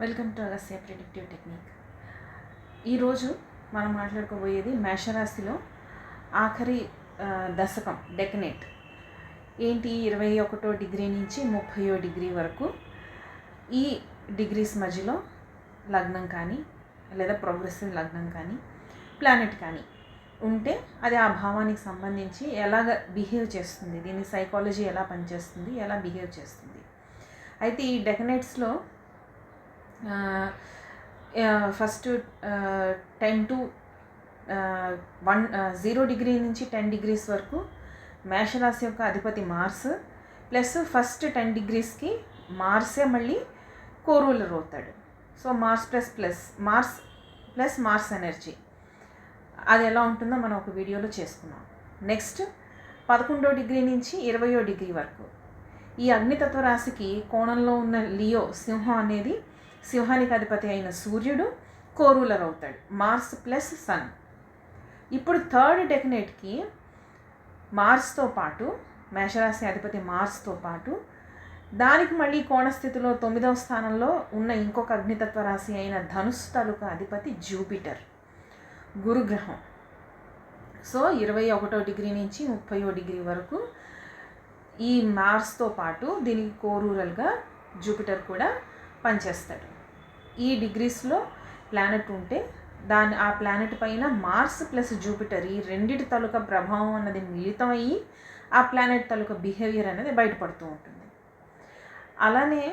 Welcome to Agasya predictive technique ఈరోజు మనం మాట్లాడుకోబోయేది మేషరాశిలో ఆఖరి దశకం డెకనేట్ ఏంటి? ఇరవై ఒకటో డిగ్రీ నుంచి ముప్పయో డిగ్రీ వరకు ఈ డిగ్రీస్ మధ్యలో లగ్నం కానీ లేదా ప్రోగ్రెసివ్ లగ్నం కానీ ప్లానెట్ కానీ ఉంటే అది ఆ భావానికి సంబంధించి ఎలాగ బిహేవ్ చేస్తుంది? దీని సైకాలజీ ఎలా పనిచేస్తుంది? ఎలా బిహేవ్ చేస్తుంది? అయితే ఈ డెకనేట్స్లో first ten to one zero degree నుంచి టెన్ డిగ్రీస్ వరకు మేషరాశి యొక్క అధిపతి మార్స్. ప్లస్ ఫస్ట్ టెన్ డిగ్రీస్కి మార్సే మళ్ళీ కోరూలర్ అవుతాడు so Mars plus plus Mars plus Mars energy. అది ఎలా ఉంటుందో మనం ఒక వీడియోలో చేసుకున్నాం. నెక్స్ట్ పదకొండో డిగ్రీ నుంచి ఇరవయో డిగ్రీ వరకు. ఈ అగ్నితత్వ రాశికి కోణంలో ఉన్న లియో సింహం అనేది సింహానికి అధిపతి అయిన సూర్యుడు కోరూలర్ అవుతాడు మార్స్ ప్లస్ సన్. ఇప్పుడు థర్డ్ డెకనేట్కి మార్స్తో పాటు మేషరాశి అధిపతి మార్స్తో పాటు దానికి మళ్ళీ కోణస్థితిలో తొమ్మిదవ స్థానంలో ఉన్న ఇంకొక అగ్నితత్వ రాశి అయిన ధనుస్సు తాలూకా అధిపతి జూపిటర్. గురుగ్రహం. సో ఇరవై ఒకటో డిగ్రీ నుంచి ముప్పయో డిగ్రీ వరకు ఈ మార్స్తో పాటు దీనికి కోరూరల్గా జూపిటర్ కూడా పనిచేస్తాడు. ఈ డిగ్రీస్లో ప్లానెట్ ఉంటే దాని ఆ ప్లానెట్ పైన మార్స్ ప్లస్ జూపిటర్ ఈ రెండిటి తాలూకా ప్రభావం అన్నది మిళితమయ్యి ఆ ప్లానెట్ తాలూకా బిహేవియర్ అనేది బయటపడుతూ ఉంటుంది. అలానే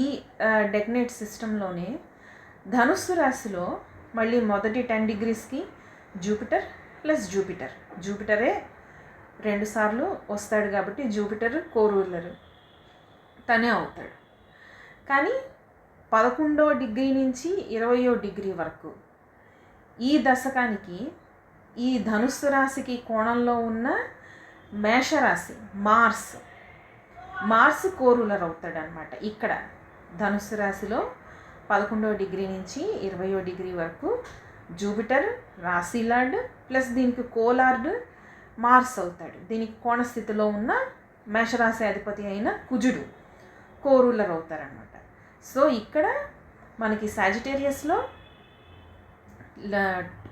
ఈ డెక్నేట్ సిస్టంలోనే ధనుస్సు రాశిలో మళ్ళీ మొదటి టెన్ డిగ్రీస్కి జూపిటర్ ప్లస్ జూపిటర్ జూపిటరే రెండుసార్లు వస్తాడు కాబట్టి జూపిటర్ కోరూలర్ తనే అవుతాడు. కానీ పదకొండో డిగ్రీ నుంచి ఇరవయో డిగ్రీ వరకు. ఈ దశకానికి ఈ ధనుస్సు రాశికి కోణంలో ఉన్న మేషరాశి మార్స్. మార్స్ కోరులర్ అవుతాడనమాట ఇక్కడ ధనుస్సు రాశిలో పదకొండవ డిగ్రీ నుంచి ఇరవయో డిగ్రీ వరకు జూపిటర్ రాశి లార్డ్ ప్లస్ దీనికి కోలార్డ్ మార్స్ అవుతాడు. దీనికి కోణ స్థితిలో ఉన్న మేషరాశి అధిపతి అయిన కుజుడు కోరులర్ అవుతారనమాట సో ఇక్కడ మనకి సాజిటేరియస్లో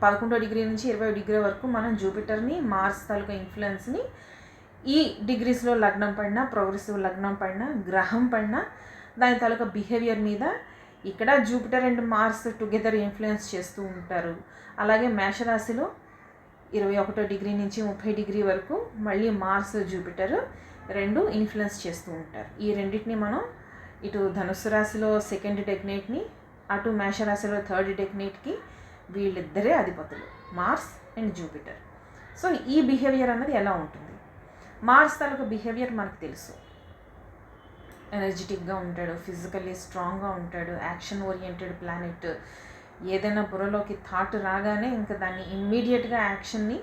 పదకొండో డిగ్రీ నుంచి ఇరవై డిగ్రీ వరకు మనం జూపిటర్ని మార్స్ తాలూకా ఇన్ఫ్లుయెన్స్ని ఈ డిగ్రీస్లో లగ్నం పడినా ప్రోగ్రెసివ్ లగ్నం పడినా గ్రహం పడినా దాని తాలూకా బిహేవియర్ మీద ఇక్కడ Jupiter and Mars together influence చేస్తూ ఉంటారు. అలాగే మేషరాశిలో ఇరవై ఒకటో డిగ్రీ నుంచి ముప్పై డిగ్రీ వరకు మళ్ళీ మార్స్ జూపిటర్ రెండు ఇన్ఫ్లుయెన్స్ చేస్తూ ఉంటారు. ఈ రెండింటిని మనం ఇటు ధనుసు రాశిలో సెకండ్ డెగ్నేట్ని అటు మేషరాశిలో థర్డ్ డెగ్నేట్కి వీళ్ళిద్దరే అధిపతులు మార్స్ అండ్ జూపిటర్ సో ఈ బిహేవియర్ అన్నది ఎలా ఉంటుంది? మార్స్ తాలూకు బిహేవియర్ మనకు తెలుసు. ఎనర్జెటిక్గా ఉంటాడు ఫిజికల్లీ స్ట్రాంగ్గా ఉంటాడు యాక్షన్ ఓరియంటెడ్ ప్లానెట్ ఏదైనా బుర్రలోకి థాట్ రాగానే ఇంకా దాన్ని ఇమ్మీడియట్గా యాక్షన్ని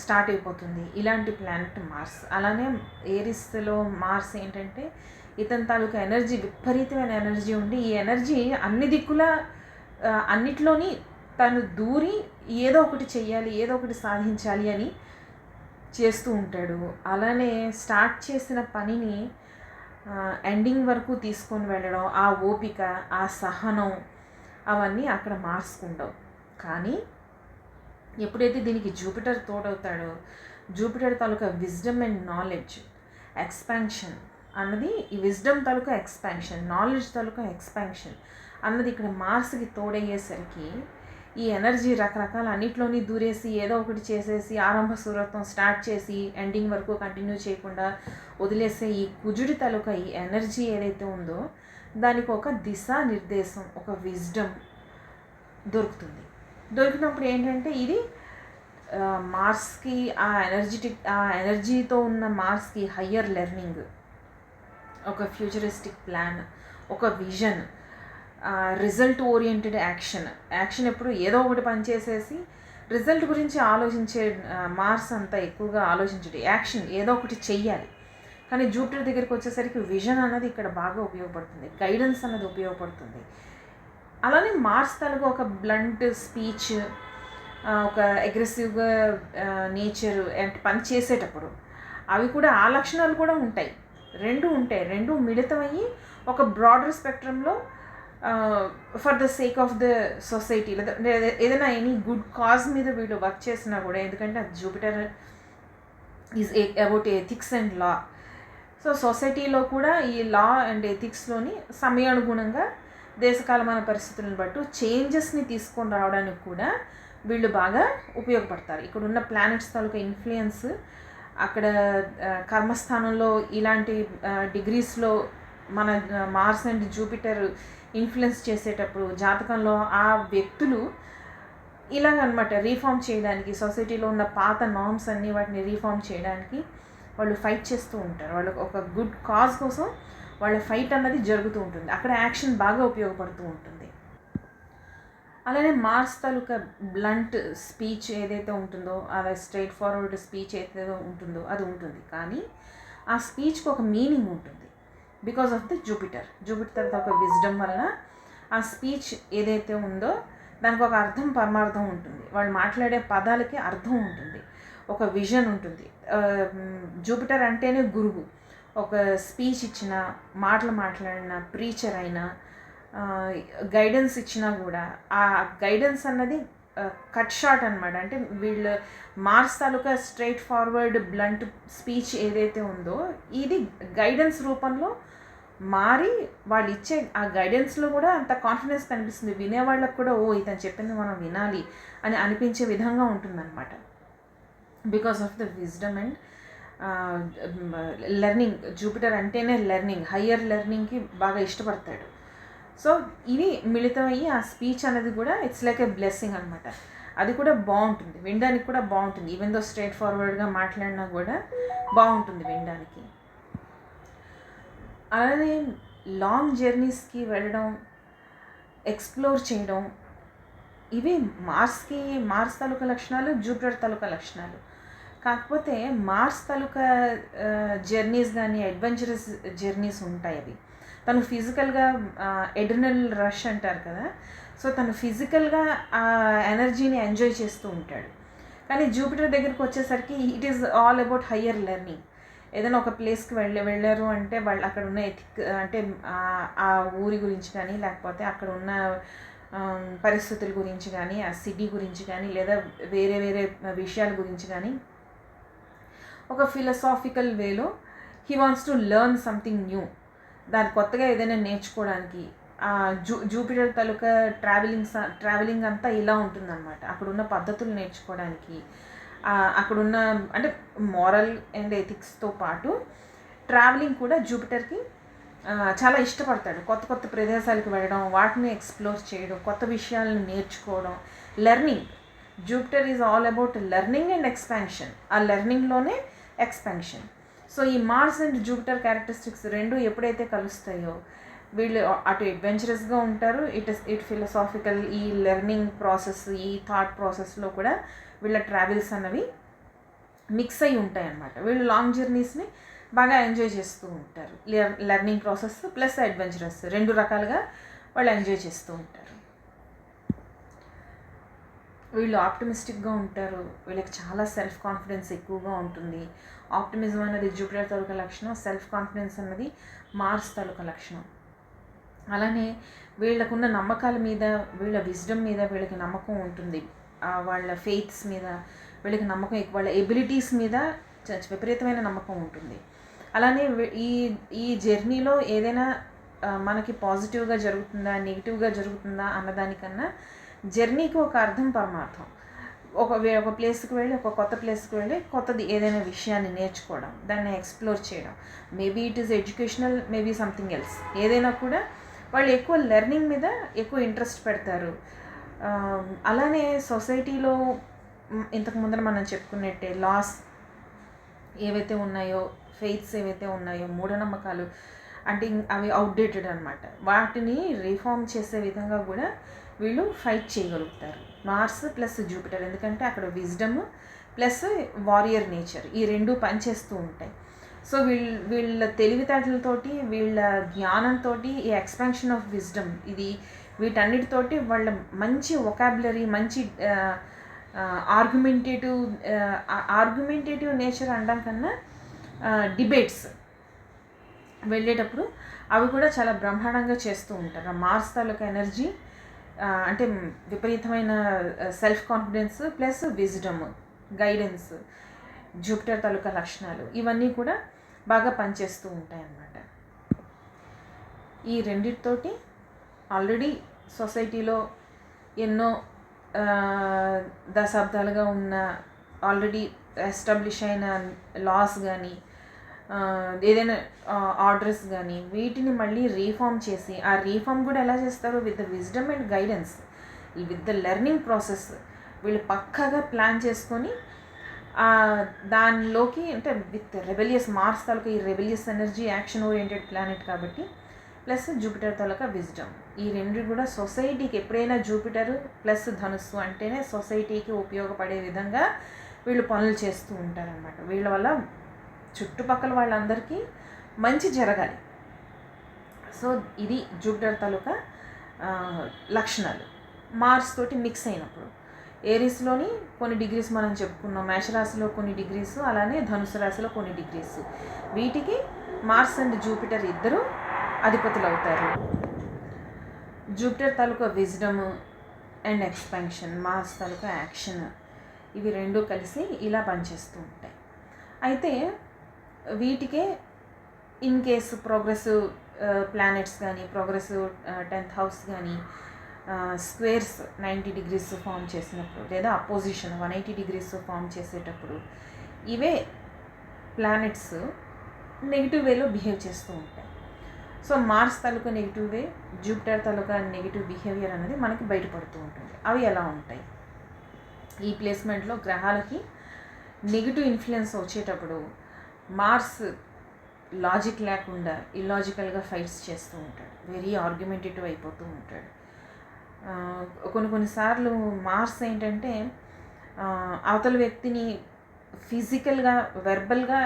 స్టార్ట్ అయిపోతుంది. ఇలాంటి ప్లానెట్ మార్స్. అలానే ఏరిస్లో మార్స్ ఏంటంటే ఇతని తాలూకా ఎనర్జీ విపరీతమైన ఎనర్జీ ఉండి ఈ ఎనర్జీ అన్ని దిక్కుల అన్నిట్లోని తను దూరి ఏదో ఒకటి చెయ్యాలి ఏదో ఒకటి సాధించాలి అని చేస్తూ ఉంటాడు. అలానే స్టార్ట్ చేసిన పనిని ఎండింగ్ వరకు తీసుకొని వెళ్ళడం ఆ ఓపిక ఆ సహనం అవన్నీ అక్కడ మార్చుకుంటావు కానీ ఎప్పుడైతే దీనికి జూపిటర్ తోడవుతాడో జూపిటర్ తాలూకా విజ్డమ్ అండ్ నాలెడ్జ్ ఎక్స్పాన్షన్ అన్నది ఈ విజ్డమ్ తాలూకా ఎక్స్పాన్షన్ నాలెడ్జ్ తాలూకా ఎక్స్పాన్షన్ అన్నది ఇక్కడ మార్స్కి తోడయ్యేసరికి ఈ ఎనర్జీ రకరకాల అన్నిట్లోని దూరేసి ఏదో ఒకటి చేసేసి ఆరంభ సూరత్వం స్టార్ట్ చేసి ఎండింగ్ వరకు కంటిన్యూ చేయకుండా వదిలేసే ఈ కుజుడి తాలూకా ఈ ఎనర్జీ ఏదైతే ఉందో దానికి ఒక దిశా నిర్దేశం ఒక విజ్డమ్ దొరుకుతుంది. దొరికినప్పుడు ఏంటంటే ఇది మార్స్కి ఆ ఎనర్జెటిక్ ఆ ఎనర్జీతో ఉన్న మార్స్కి హయ్యర్ లెర్నింగ్. ఒక ఫ్యూచరిస్టిక్ ప్లాన్ ఒక vision result oriented action. Action ఎప్పుడు ఏదో ఒకటి పనిచేసేసి రిజల్ట్ గురించి ఆలోచించే మార్స్ అంతా ఎక్కువగా ఆలోచించడు. యాక్షన్ ఏదో ఒకటి చెయ్యాలి. కానీ జూపిటర్ దగ్గరికి వచ్చేసరికి విజన్ అన్నది ఇక్కడ బాగా ఉపయోగపడుతుంది. గైడెన్స్ అన్నది ఉపయోగపడుతుంది. అలానే మార్స్ తనకు ఒక బ్లంట్ స్పీచ్ ఒక అగ్రెసివ్గా నేచర్ పని చేసేటప్పుడు అవి కూడా ఆ లక్షణాలు కూడా ఉంటాయి. రెండు ఉంటాయి. రెండు మిళితమయ్యి ఒక broader స్పెక్ట్రంలో for the sake of the society లేదా లేదా ఏదైనా ఎనీ గుడ్ కాజ్ మీద వీళ్ళు వర్క్ చేసినా కూడా ఎందుకంటే అది Jupiter is about ethics and law. So సొసైటీలో కూడా ఈ లా అండ్ ఎథిక్స్లోని సమయానుగుణంగా దేశకాలమైన పరిస్థితులను బట్టి చేంజెస్ని తీసుకొని రావడానికి కూడా వీళ్ళు బాగా ఉపయోగపడతారు. ఇక్కడ ఉన్న ప్లానెట్స్ తాలూకా ఇన్ఫ్లుయెన్స్ అక్కడ కర్మస్థానంలో ఇలాంటి డిగ్రీస్లో మన మార్స్ అండ్ జూపిటర్ ఇన్ఫ్లుయెన్స్ చేసేటప్పుడు జాతకంలో ఆ వ్యక్తులు ఇలాగనమాట రీఫార్మ్ చేయడానికి సొసైటీలో ఉన్న పాత నామ్స్ అన్నీ వాటిని రీఫార్మ్ చేయడానికి వాళ్ళు ఫైట్ చేస్తూ ఉంటారు. వాళ్ళు ఒక గుడ్ కాజ్ కోసం వాళ్ళ ఫైట్ అన్నది జరుగుతూ ఉంటుంది. అక్కడ యాక్షన్ బాగా ఉపయోగపడుతూ ఉంటుంది. అలానే మార్స్ తాలూకా బ్లంట్ స్పీచ్ ఏదైతే ఉంటుందో అదే స్ట్రైట్ ఫార్వర్డ్ స్పీచ్ ఏదైతే ఉంటుందో అది ఉంటుంది. కానీ ఆ స్పీచ్కి ఒక మీనింగ్ ఉంటుంది. Because of the Jupiter. Jupiter ఒక విజ్డమ్ వలన ఆ స్పీచ్ ఏదైతే ఉందో దానికి ఒక అర్థం పరమార్థం ఉంటుంది. వాళ్ళు మాట్లాడే పదాలకి అర్థం ఉంటుంది. ఒక విజన్ ఉంటుంది. జూపిటర్ అంటేనే గురువు. ఒక స్పీచ్ ఇచ్చిన మాటలు మాట్లాడిన ప్రీచర్ అయినా గైడెన్స్ ఇచ్చినా కూడా ఆ గైడెన్స్ అన్నది కట్ షార్ట్ అనమాట అంటే వీళ్ళు మార్స్ తాలూకా స్ట్రైట్ ఫార్వర్డ్ బ్లంట్ స్పీచ్ ఏదైతే ఉందో ఇది గైడెన్స్ రూపంలో మారి వాళ్ళు ఇచ్చే ఆ గైడెన్స్లో కూడా అంత కాన్ఫిడెన్స్ కనిపిస్తుంది. వినేవాళ్ళకి కూడా ఓ ఇతను చెప్పింది మనం వినాలి అని అనిపించే విధంగా ఉంటుందన్నమాట. Because of the wisdom and learning Jupiter అంటేనే లెర్నింగ్ హయ్యర్ లెర్నింగ్కి బాగా ఇష్టపడతాడు. సో ఇవి మిళితమయ్యి ఆ స్పీచ్ అనేది కూడా ఇట్స్ లైక్ ఏ బ్లెస్సింగ్ అనమాట అది కూడా బాగుంటుంది వినడానికి కూడా బాగుంటుంది. ఈవెన్ దో స్ట్రైట్ ఫార్వర్డ్గా మాట్లాడినా కూడా బాగుంటుంది వినడానికి. అలానే లాంగ్ జర్నీస్కి వెళ్ళడం ఎక్స్ప్లోర్ చేయడం ఇవి మార్స్కి మార్స్ తాలూకా లక్షణాలు జూపిటర్ తాలూకా లక్షణాలు. కాకపోతే మార్స్ తాలూకా జర్నీస్ కానీ అడ్వెంచరస్ జర్నీస్ ఉంటాయి అవి. తను ఫిజికల్గా ఎడ్రినల్ రష్ అంటారు కదా. సో తను ఫిజికల్గా ఆ ఎనర్జీని ఎంజాయ్ చేస్తూ ఉంటాడు. కానీ జూపిటర్ దగ్గరికి వచ్చేసరికి it is all about higher learning. ఏదైనా ఒక ప్లేస్కి వెళ్ళి వెళ్ళారు అంటే వాళ్ళు అక్కడ ఉన్న ఎథిక్ అంటే ఆ- ఊరి గురించి కానీ లేకపోతే అక్కడ ఉన్న పరిస్థితుల గురించి కానీ ఆ సిటీ గురించి కానీ లేదా వేరే వేరే విషయాల గురించి కానీ ఒక ఫిలసాఫికల్ వేలో he wants to learn something new దాని కొత్తగా ఏదైనా నేర్చుకోవడానికి జూ జూపిటర్ తాలూకా ట్రావెలింగ్ ట్రావెలింగ్ అంతా ఇలా ఉంటుందన్నమాట. అక్కడున్న పద్ధతులు నేర్చుకోవడానికి అక్కడున్న అంటే మారల్ అండ్ ఎథిక్స్తో పాటు ట్రావెలింగ్ కూడా జూపిటర్కి చాలా ఇష్టపడతాడు. కొత్త కొత్త ప్రదేశాలకు వెళ్ళడం వాటిని ఎక్స్ప్లోర్ చేయడం కొత్త విషయాలను నేర్చుకోవడం learning Jupiter is all about learning and expansion ఆ లెర్నింగ్లోనే ఎక్స్పాన్షన్ సో ఈ మార్స్ అండ్ జూపిటర్ క్యారెక్టరిస్టిక్స్ రెండు ఎప్పుడైతే కలుస్తాయో వీళ్ళు అటు అడ్వెంచరస్గా ఉంటారు ఇట్ ఇట్ ఫిలసాఫికల్ ఈ లెర్నింగ్ ప్రాసెస్ ఈ థాట్ ప్రాసెస్లో కూడా వీళ్ళ ట్రావెల్స్ అన్నవి మిక్స్ అయి ఉంటాయి అన్నమాట. వీళ్ళు లాంగ్ జర్నీస్ని బాగా ఎంజాయ్ చేస్తూ ఉంటారు. లెర్నింగ్ ప్రాసెస్ ప్లస్ అడ్వెంచరస్ రెండు రకాలుగా వాళ్ళు ఎంజాయ్ చేస్తూ ఉంటారు. వీళ్ళు ఆప్టమిస్టిక్గా ఉంటారు. వీళ్ళకి చాలా సెల్ఫ్ కాన్ఫిడెన్స్ ఎక్కువగా ఉంటుంది. ఆప్టమిజం అనేది జూపిటర్ తాలూకా లక్షణం సెల్ఫ్ కాన్ఫిడెన్స్ అన్నది మార్స్ తాలూకా లక్షణం. అలానే వీళ్ళకున్న నమ్మకాల మీద వీళ్ళ విజ్డమ్ మీద వీళ్ళకి నమ్మకం ఉంటుంది. వాళ్ళ ఫెయిత్స్ మీద వీళ్ళకి నమ్మకం ఎక్కువ వాళ్ళ ఎబిలిటీస్ మీద చ- విపరీతమైన నమ్మకం ఉంటుంది. అలానే ఈ ఈ జర్నీలో ఏదైనా మనకి పాజిటివ్గా జరుగుతుందా నెగిటివ్గా జరుగుతుందా అన్నదానికన్నా జర్నీకి ఒక అర్థం పరమార్థం. ఒక వే- ఒక ప్లేస్కి వెళ్ళి ఒక కొత్త ప్లేస్కి వెళ్ళి కొత్తది ఏదైనా విషయాన్ని నేర్చుకోవడం దాన్ని ఎక్స్ప్లోర్ చేయడం. Maybe it is educational maybe something else ఏదైనా కూడా వాళ్ళు ఎక్కువ లెర్నింగ్ మీద ఎక్కువ ఇంట్రెస్ట్ పెడతారు. అలానే సొసైటీలో ఇంతకు ముందర మనం చెప్పుకున్నట్టే లాస్ ఏవైతే ఉన్నాయో ఫెయిత్స్ ఏవైతే ఉన్నాయో మూఢనమ్మకాలు అంటే అవి అవుట్డేటెడ్ అనమాట వాటిని రిఫార్మ్ చేసే విధంగా కూడా వీళ్ళు ఫైట్ చేయగలుగుతారు. మార్స్ ప్లస్ జూపిటర్ ఎందుకంటే అక్కడ విజ్డమ్ ప్లస్ వారియర్ నేచర్ ఈ రెండు పనిచేస్తూ ఉంటాయి. సో వీళ్ళ వీళ్ళ తెలివితేటలతోటి వీళ్ళ జ్ఞానంతో ఈ ఎక్స్పాన్షన్ ఆఫ్ విజ్డమ్ ఇది వీటన్నిటితోటి వాళ్ళ మంచి ఒకాబులరీ మంచి ఆర్గ్యుమెంటేటివ్ ఆర్గ్యుమెంటేటివ్ నేచర్ అనడం కన్నా డిబేట్స్ వెళ్ళేటప్పుడు అవి కూడా చాలా బ్రహ్మాండంగా చేస్తూ ఉంటారు. ఆ మార్స్ తాలూకా ఎనర్జీ అంటే విపరీతమైన self confidence plus wisdom guidance Jupiter తాలూకా లక్షణాలు ఇవన్నీ కూడా బాగా పనిచేస్తూ ఉంటాయి అన్నమాట ఈ రెండిటితోటి ఆల్రెడీ సొసైటీలో ఎన్నో దశాబ్దాలుగా ఉన్న ఆల్రెడీ ఎస్టాబ్లిష్ అయిన లాస్ కానీ ఏదైనా ఆర్డర్స్ కానీ వీటిని మళ్ళీ రీఫామ్ చేసి ఆ రీఫామ్ కూడా ఎలా చేస్తారు with the wisdom and guidance with the learning process వీళ్ళు పక్కాగా ప్లాన్ చేసుకొని దానిలోకి అంటే విత్ రెబెలియస్ మార్స్ తాలూకా ఈ rebellious energy action oriented planet కాబట్టి ప్లస్ జూపిటర్ తాలూకా విజ్డమ్. ఈ రెండు కూడా సొసైటీకి ఎప్పుడైనా జూపిటర్ ప్లస్ ధనుస్సు అంటేనే సొసైటీకి ఉపయోగపడే విధంగా వీళ్ళు పనులు చేస్తూ ఉంటారనమాట వీళ్ళ వల్ల చుట్టుపక్కల వాళ్ళందరికీ మంచి జరగాలి. సో ఇది జూపిటర్ తాలూకా లక్షణాలు. మార్స్ తోటి మిక్స్ అయినప్పుడు. ఏరీస్లోని కొన్ని డిగ్రీస్ మనం చెప్పుకున్నాం. మేషరాశిలో కొన్ని డిగ్రీస్ అలానే ధనుసు రాశిలో కొన్ని డిగ్రీస్. వీటికి మార్స్ అండ్ జూపిటర్ ఇద్దరు అధిపతులు అవుతారు జూపిటర్ తాలూకా విజ్డమ్ అండ్ ఎక్స్పాన్షన్ మార్స్ తాలూకా యాక్షన్ ఇవి రెండు కలిసి ఇలా పనిచేస్తూ ఉంటాయి. అయితే వీటికే ఇన్ కేసు ప్రోగ్రెసివ్ ప్లానెట్స్ కానీ ప్రోగ్రెసివ్ టెన్త్ హౌస్ కానీ స్క్వేర్స్ నైంటీ డిగ్రీస్ ఫామ్ చేసినప్పుడు లేదా opposition one eighty degrees form చేసేటప్పుడు ఇవే ప్లానెట్స్ నెగిటివ్ వేలో బిహేవ్ చేస్తూ ఉంటాయి. సో మార్స్ తాలూకా నెగిటివ్ వే జూపిటర్ తాలూకా నెగిటివ్ బిహేవియర్ అనేది మనకి బయటపడుతూ ఉంటుంది. అవి ఎలా ఉంటాయి? ఈ ప్లేస్మెంట్లో గ్రహాలకి నెగిటివ్ ఇన్ఫ్లుయెన్స్ వచ్చేటప్పుడు మార్స్ లాజిక్ లేకుండా ఇల్లాజికల్గా ఫైట్స్ చేస్తూ ఉంటాడు. వెరీ ఆర్గ్యుమెంటేటివ్ అయిపోతూ ఉంటాడు. కొన్ని కొన్నిసార్లు మార్స్ ఏంటంటే అవతల వ్యక్తిని ఫిజికల్గా వెర్బల్గా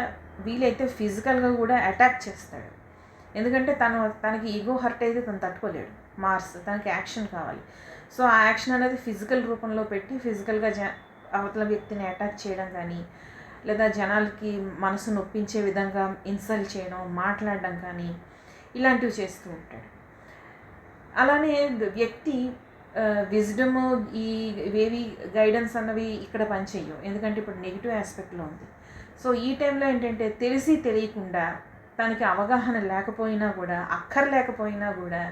వీలైతే ఫిజికల్గా కూడా అటాక్ చేస్తాడు. ఎందుకంటే తను తనకి ఈగో హర్ట్ అయితే తను తట్టుకోలేడు. మార్స్ తనకి యాక్షన్ కావాలి. సో ఆ యాక్షన్ అనేది ఫిజికల్ రూపంలో పెట్టి ఫిజికల్గా జ అవతల వ్యక్తిని అటాక్ చేయడం కానీ లేదా జనాలకి మనసు నొప్పించే విధంగా ఇన్సల్ట్ చేయడం మాట్లాడడం కానీ ఇలాంటివి చేస్తూ ఉంటాడు. అలానే వ్యక్తి విజ్డమ్ ఈ ఇవేవి గైడెన్స్ అన్నవి ఇక్కడ పనిచేయవు. ఎందుకంటే ఇప్పుడు నెగిటివ్ ఆస్పెక్ట్లో ఉంది. సో ఈ టైంలో ఏంటంటే తెలిసి తెలియకుండా తనకి అవగాహన లేకపోయినా కూడా అక్కర్లేకపోయినా కూడా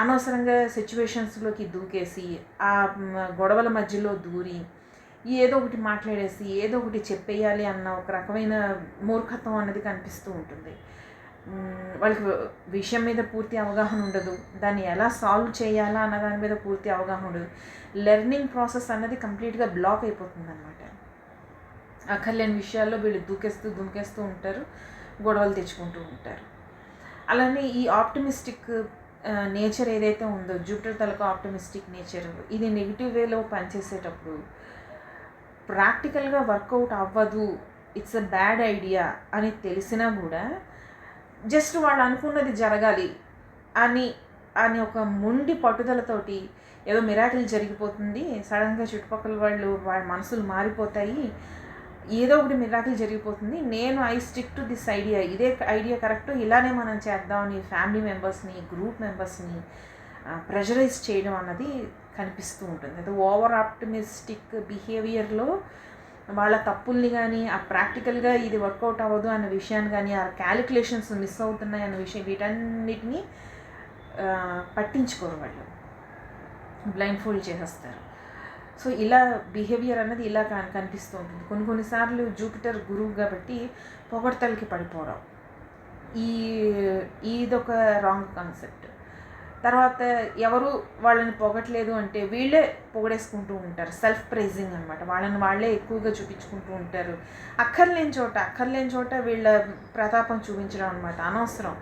అనవసరంగా సిచ్యువేషన్స్లోకి దూకేసి ఆ గొడవల మధ్యలో దూరి ఏదో ఒకటి మాట్లాడేసి ఏదో ఒకటి చెప్పేయాలి అన్న ఒక రకమైన మూర్ఖత్వం అన్నది కనిపిస్తూ ఉంటుంది. వాళ్ళకి విషయం మీద పూర్తి అవగాహన ఉండదు. దాన్ని ఎలా సాల్వ్ చేయాలా అన్న దాని మీద పూర్తి అవగాహన ఉండదు. లెర్నింగ్ ప్రాసెస్ అన్నది కంప్లీట్గా బ్లాక్ అయిపోతుంది అనమాట అక్కర్లేని విషయాల్లో వీళ్ళు దూకేస్తూ దుంకేస్తూ ఉంటారు గొడవలు తెచ్చుకుంటూ ఉంటారు. అలానే ఈ ఆప్టిమిస్టిక్ నేచర్ ఏదైతే ఉందో జూపిటర్ తలకు ఆప్టిమిస్టిక్ నేచర్ ఇది నెగిటివ్ వేలో పనిచేసేటప్పుడు ప్రాక్టికల్గా వర్కౌట్ అవ్వదు ఇట్స్ అ బ్యాడ్ ఐడియా అని తెలిసినా కూడా జస్ట్ వాళ్ళు అనుకున్నది జరగాలి అని అని ఒక మొండి పట్టుదలతోటి ఏదో మిరాకిల్ జరిగిపోతుంది. సడన్గా చుట్టుపక్కల వాళ్ళు వాళ్ళ మనసులు మారిపోతాయి. ఏదో ఒకటి మిరాకిల్ జరిగిపోతుంది. నేను I stick to this idea. ఇదే ఐడియా కరెక్ట్? ఇలానే మనం చేద్దామని ఫ్యామిలీ మెంబర్స్ని గ్రూప్ మెంబర్స్ని ప్రెషరైజ్ చేయడం అన్నది కనిపిస్తూ ఉంటుంది. అయితే ఓవర్ ఆప్టిమిస్టిక్ బిహేవియర్లో వాళ్ళ తప్పుల్ని కానీ ఆ ప్రాక్టికల్గా ఇది వర్కౌట్ అవ్వదు అన్న విషయాన్ని కానీ ఆ క్యాలిక్యులేషన్స్ మిస్ అవుతున్నాయి అన్న విషయం వీటన్నిటిని పట్టించుకోరు వాళ్ళు. బ్లైండ్ ఫోల్డ్ చేసేస్తారు. సో ఇలా బిహేవియర్ అన్నది ఇలా కనిపిస్తూ ఉంటుంది. కొన్ని కొన్నిసార్లు జూపిటర్ గురువు కాబట్టి పొగడ్తలకి పడిపోవడం. ఈ ఇదొక రాంగ్ కాన్సెప్ట్. తర్వాత ఎవరు వాళ్ళని పొగట్లేదు అంటే వీళ్ళే పొగడేసుకుంటూ ఉంటారు. సెల్ఫ్ ప్రైజింగ్ అనమాట వాళ్ళని వాళ్ళే ఎక్కువగా చూపించుకుంటూ ఉంటారు. అక్కర్లేని చోట అక్కర్లేని చోట వీళ్ళ ప్రతాపం చూపించడం అనమాట అనవసరం.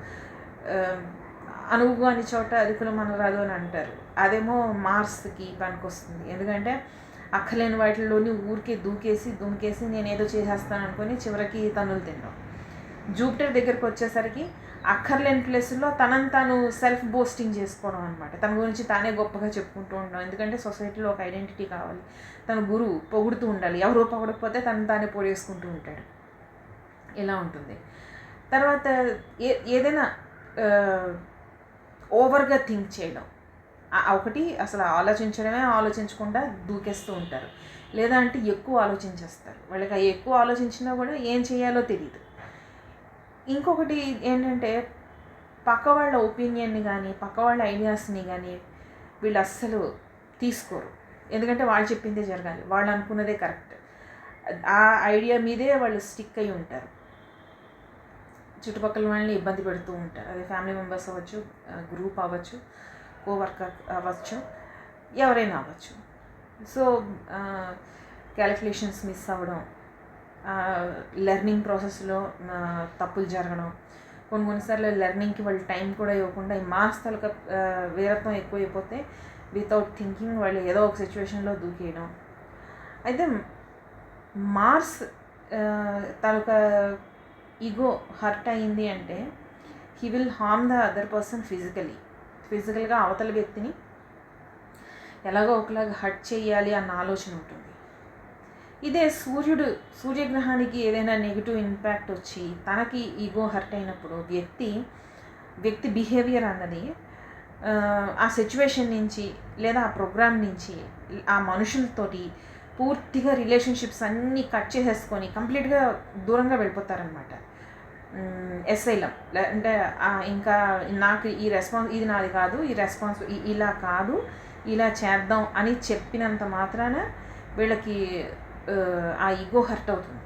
ఆ, అనువుగు అని చోట అధికులు మనరాదు అని అంటారు. అదేమో మార్స్కి పనికొస్తుంది. ఎందుకంటే అక్కర్లేని వాటిల్లోని ఊరికే దూకేసి దుంకేసి నేను ఏదో చేసేస్తాను అనుకొని చివరికి తనులు తినడం. జూపిటర్ దగ్గరికి వచ్చేసరికి అక్కర్లేని ప్లేస్లో తనని తాను సెల్ఫ్ బోస్టింగ్ చేసుకోవడం అనమాట తన గురించి తానే గొప్పగా చెప్పుకుంటూ ఉండడం. ఎందుకంటే సొసైటీలో ఒక ఐడెంటిటీ కావాలి. తన గురువు పొగుడుతూ ఉండాలి. ఎవరో పొగడకపోతే తను తానే పొడేసుకుంటూ ఉంటాడు. ఇలా ఉంటుంది. తర్వాత ఏ ఏదైనా ఓవర్గా థింక్ చేయడం. ఒకటి అసలు ఆలోచించడమే ఆలోచించకుండా దూకేస్తూ ఉంటారు. లేదా అంటే ఎక్కువ ఆలోచించేస్తారు. వాళ్ళకి ఎక్కువ ఆలోచించినా కూడా ఏం చేయాలో తెలియదు. ఇంకొకటి ఏంటంటే పక్క వాళ్ళ ఒపీనియన్ని కానీ పక్క వాళ్ళ ఐడియాస్ని కానీ వీళ్ళు అస్సలు తీసుకోరు. ఎందుకంటే వాళ్ళు చెప్పిందే జరగాలి. వాళ్ళు అనుకున్నదే కరెక్ట్. ఆ ఐడియా మీదే వాళ్ళు స్టిక్ అయి ఉంటారు. చుట్టుపక్కల వాళ్ళని ఇబ్బంది పెడుతూ ఉంటారు. అది ఫ్యామిలీ మెంబర్స్ అవ్వచ్చు గ్రూప్ అవ్వచ్చు కోవర్కర్ అవ్వచ్చు ఎవరైనా అవ్వచ్చు. సో క్యాలిక్యులేషన్స్ మిస్ అవ్వడం లెర్నింగ్ ప్రాసెస్లో తప్పులు జరగడం. కొన్ని కొన్నిసార్లు లెర్నింగ్కి వాళ్ళు టైం కూడా ఇవ్వకుండా ఈ మాస్ తలక వీరత్వం ఎక్కువైపోతే వితౌట్ థింకింగ్ వాళ్ళు ఏదో ఒక సిచ్యువేషన్లో దూకేయడం. అయితే మార్స్ తాలూకా ఈగో హర్ట్ అయింది అంటే he will harm the other person physically ఫిజికల్గా అవతల వ్యక్తిని ఎలాగో ఒకలాగా హర్ట్ చేయాలి అన్న ఆలోచన ఉంటుంది. ఇదే సూర్యుడు సూర్యగ్రహానికి ఏదైనా నెగిటివ్ ఇంపాక్ట్ వచ్చి తనకి ఈగో హర్ట్ అయినప్పుడు వ్యక్తి వ్యక్తి బిహేవియర్ అన్నది ఆ, సిచ్యువేషన్ నుంచి లేదా ఆ ప్రోగ్రామ్ నుంచి ఆ మనుషులతోటి పూర్తిగా రిలేషన్షిప్స్ అన్నీ కట్ చేసేసుకొని కంప్లీట్గా దూరంగా వెళ్ళిపోతారనమాట ఎస్ఐలం అంటే ఇంకా నాకు ఈ రెస్పాన్స్ ఇది నాది కాదు ఈ రెస్పాన్స్ ఇలా కాదు ఇలా చేద్దాం అని చెప్పినంత మాత్రాన వీళ్ళకి ఆ, ఈగో హర్ట్ అవుతుంది.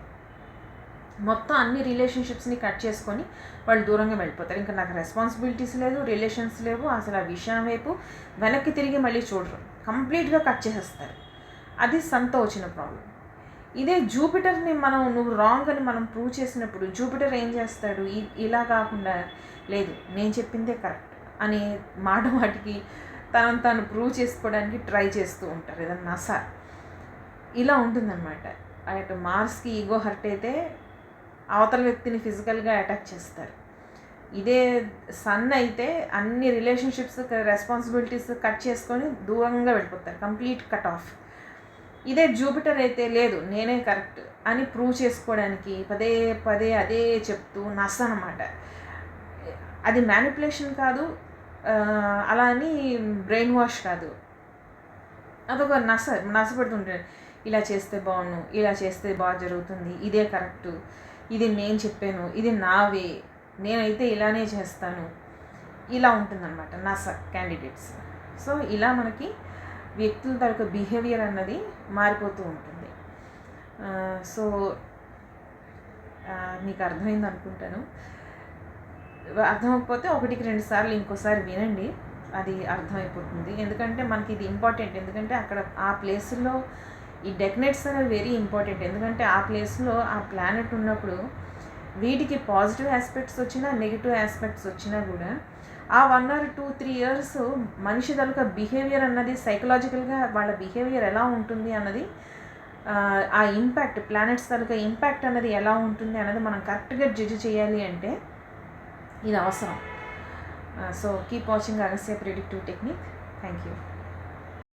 మొత్తం అన్ని రిలేషన్షిప్స్ని కట్ చేసుకొని వాళ్ళు దూరంగా వెళ్ళిపోతారు. ఇంకా నాకు రెస్పాన్సిబిలిటీస్ లేదు రిలేషన్స్ లేవు అసలు ఆ విషయం వైపు వెనక్కి తిరిగి మళ్ళీ చూడరు. కంప్లీట్గా కట్ చేసేస్తారు. అది సంత వచ్చిన ప్రాబ్లం ఇదే జూపిటర్ని మనం నువ్వు రాంగ్ అని మనం ప్రూవ్ చేసినప్పుడు జూపిటర్ ఏం చేస్తాడు? ఇ- ఇలా కాకుండా లేదు నేను చెప్పిందే కరెక్ట్ అనే మాట వాటికి తనను తాను ప్రూవ్ చేసుకోవడానికి ట్రై చేస్తూ ఉంటారు. ఏదన్నా సార్ ఇలా ఉంటుందన్నమాట. అటు మార్స్కి ఈగో హర్ట్ అయితే అవతల వ్యక్తిని ఫిజికల్గా అటాక్ చేస్తారు. ఇదే సన్ అయితే అన్ని రిలేషన్షిప్స్ రెస్పాన్సిబిలిటీస్ కట్ చేసుకొని దూరంగా వెళ్ళిపోతారు. Complete cut off. ఇదే జూపిటర్ అయితే లేదు నేనే కరెక్ట్ అని ప్రూవ్ చేసుకోవడానికి పదే పదే అదే చెప్తూ నస అనమాట అది మ్యానిపులేషన్ కాదు అలా అని బ్రెయిన్ వాష్ కాదు. అదొక నస నస పెడుతుంటాడు ఇలా చేస్తే బాగుండు ఇలా చేస్తే బాగా జరుగుతుంది ఇదే కరెక్టు ఇది నేను చెప్పాను ఇది నా వే నేనైతే ఇలానే చేస్తాను. ఇలా ఉంటుందన్నమాట నస క్యాండిడేట్స్ సో ఇలా మనకి వ్యక్తుల తాలూకా బిహేవియర్ అన్నది మారిపోతూ ఉంటుంది. సో మీకు అర్థమైంది అనుకుంటాను. అర్థమైపోతే ఒకటికి రెండు సార్లు ఇంకోసారి వినండి అది అర్థమైపోతుంది. ఎందుకంటే మనకి ఇది ఇంపార్టెంట్ ఎందుకంటే అక్కడ ఆ ప్లేస్లో ఈ డెక్నెట్స్ ఆర్ వెరీ ఇంపార్టెంట్ ఎందుకంటే ఆ ప్లేస్లో ఆ ప్లానెట్ ఉన్నప్పుడు వీటికి పాజిటివ్ ఆస్పెక్ట్స్ వచ్చినా నెగిటివ్ ఆస్పెక్ట్స్ వచ్చినా కూడా ఆ one or two three years మనిషి తాలూకా బిహేవియర్ అన్నది సైకలాజికల్గా వాళ్ళ బిహేవియర్ ఎలా ఉంటుంది అన్నది ఆ, ఇంపాక్ట్ ప్లానెట్స్ తాలూకా ఇంపాక్ట్ అన్నది ఎలా ఉంటుంది అన్నది మనం కరెక్ట్గా జడ్జి చేయాలి అంటే ఇది అవసరం. So keep watching Agasya predictive technique thank you